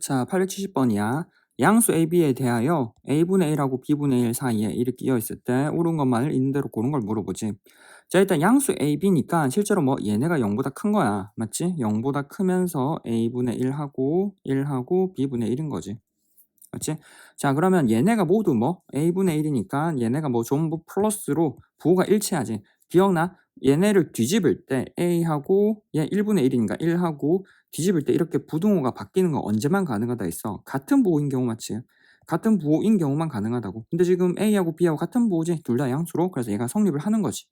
자, 870번이야. 양수 AB에 대하여 A분의 1하고 B분의 1 사이에 이렇게 끼어 있을 때 옳은 것만을 있는 대로 고른 걸 물어보지. 자, 일단 양수 AB니까 실제로 뭐 얘네가 0보다 큰 거야. 맞지? 0보다 크면서 A분의 1하고 1하고 B분의 1인 거지. 맞지? 자, 그러면 얘네가 모두 뭐 A분의 1이니까 얘네가 뭐 전부 플러스로 부호가 일치하지. 기억나? 얘네를 뒤집을 때 A하고 얘 1분의 1이니까 1하고 뒤집을 때 이렇게 부등호가 바뀌는 건 언제만 가능하다 했어? 같은 부호인 경우 맞지? 같은 부호인 경우만 가능하다고. 근데 지금 A하고 B하고 같은 부호지. 둘 다 양수로. 그래서 얘가 성립을 하는 거지.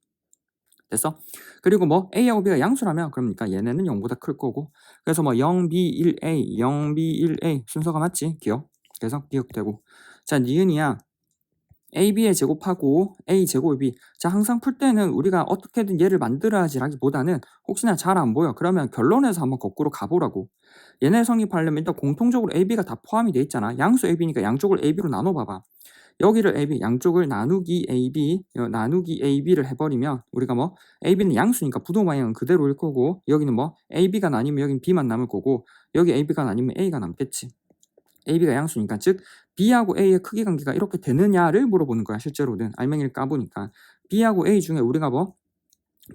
됐어? 그리고 뭐 A하고 B가 양수라면 그러니까 얘네는 0보다 클 거고. 그래서 뭐 0, B, 1A, 0, B, 1A 순서가 맞지? 기억. 그래서 기억되고. 자, 니은이야. AB의 제곱하고 A 제곱이 자 항상 풀 때는 우리가 어떻게든 얘를 만들어야지라기보다는 혹시나 잘 안 보여. 그러면 결론에서 한번 거꾸로 가보라고. 얘네 성립하려면 일단 공통적으로 AB가 다 포함이 돼 있잖아. 양수 AB니까 양쪽을 AB로 나눠봐봐. 여기를 AB 양쪽을 나누기 AB 어, 나누기 AB를 해버리면 우리가 뭐 AB는 양수니까 부도 방향은 그대로일 거고 여기는 뭐 AB가 나뉘면 여긴 B만 남을 거고 여기 AB가 나뉘면 A가 남겠지 AB가 양수니까 즉 B하고 A의 크기 관계가 이렇게 되느냐를 물어보는 거야 실제로는. 알맹이를 까보니까. B하고 A 중에 우리가 뭐?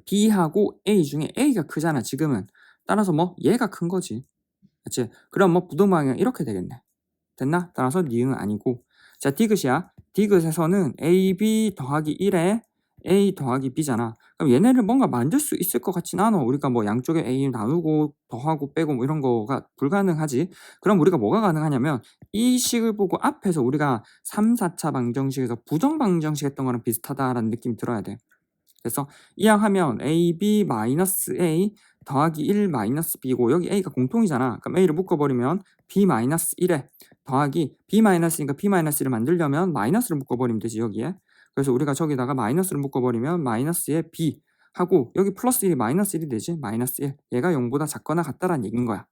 B하고 A 중에 A가 크잖아 지금은. 따라서 뭐? 얘가 큰 거지. 그치? 그럼 뭐 부동 방향 이렇게 되겠네. 됐나? 따라서 니은 아니고. 자 디귿이야. 디귿에서는 AB 더하기 1에 A 더하기 B잖아 그럼 얘네를 뭔가 만들 수 있을 것 같진 않아 우리가 뭐 양쪽에 A 나누고 더하고 빼고 뭐 이런 거가 불가능하지 그럼 우리가 뭐가 가능하냐면 이 식을 보고 앞에서 우리가 3, 4차 방정식에서 부정 방정식 했던 거랑 비슷하다라는 느낌이 들어야 돼. 그래서 이항 하면 AB 마이너스 A 더하기 1 마이너스 B고 여기 A가 공통이잖아. 그럼 A를 묶어버리면 B 마이너스 1에 더하기 B 마이너스니까 B 마이너스를 만들려면 마이너스를 묶어버리면 되지 여기에. 그래서 우리가 저기다가 마이너스를 묶어버리면 마이너스에 B 하고 여기 플러스 1이 마이너스 1이 되지 마이너스 1 얘가 0보다 작거나 같다라는 얘기인 거야.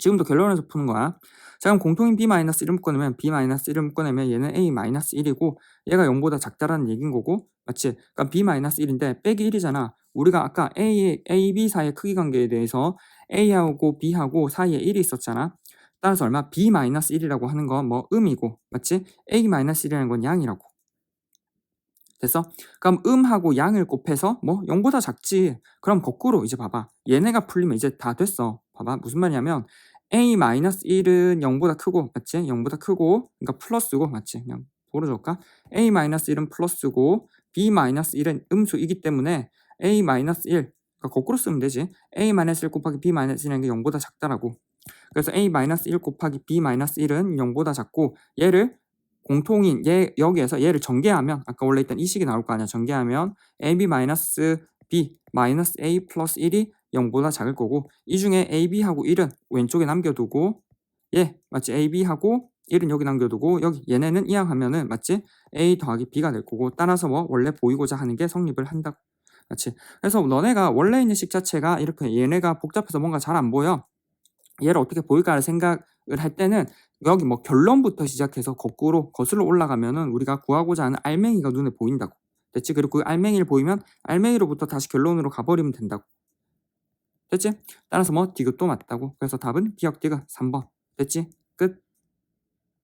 지금도 결론에서 푸는 거야. 자 그럼 공통인 B-1을 묶어내면 B-1을 묶어내면 얘는 A-1이고 얘가 0보다 작다라는 얘기인 거고 맞지? 그러니까 B-1인데 빼기 1이잖아. 우리가 아까 A, A, B 사이의 크기 관계에 대해서 A하고 B하고 사이에 1이 있었잖아. 따라서 얼마? B-1이라고 하는 건 뭐 음이고 맞지? A-1이라는 건 양이라고. 됐어? 그럼 음하고 양을 곱해서 뭐 0보다 작지. 그럼 거꾸로 이제 봐봐. 얘네가 풀리면 이제 다 됐어. 봐봐. 무슨 말이냐면 A-1은 0보다 크고 맞지? 0보다 크고 그러니까 플러스고 맞지? 그냥 도로 줄까? A-1은 플러스고 B-1은 음수이기 때문에 A-1 그러니까 거꾸로 쓰면 되지. A-1 곱하기 B-1이라는 게 0보다 작다라고. 그래서 A-1 곱하기 B-1은 0보다 작고 얘를 공통인 얘 여기에서 얘를 전개하면 아까 원래 있던 이 식이 나올 거 아니야. 전개하면 AB 마이너스 B 마이너스 A 플러스 1이 0보다 작을 거고 이 중에 AB하고 1은 왼쪽에 남겨두고 예 맞지 AB하고 1은 여기 남겨두고 여기 얘네는 이항 하면은 맞지 A 더하기 B가 될 거고 따라서 뭐 원래 보이고자 하는 게 성립을 한다고 맞지 그래서 너네가 원래 있는 식 자체가 이렇게 얘네가 복잡해서 뭔가 잘 안 보여 얘를 어떻게 보일까 생각을 할 때는 여기 뭐 결론부터 시작해서 거꾸로 거슬러 올라가면은 우리가 구하고자 하는 알맹이가 눈에 보인다고. 됐지? 그리고 그 알맹이를 보이면 알맹이로부터 다시 결론으로 가버리면 된다고. 됐지? 따라서 뭐 디귿도 맞다고. 그래서 답은 기억 디귿 3번. 됐지? 끝.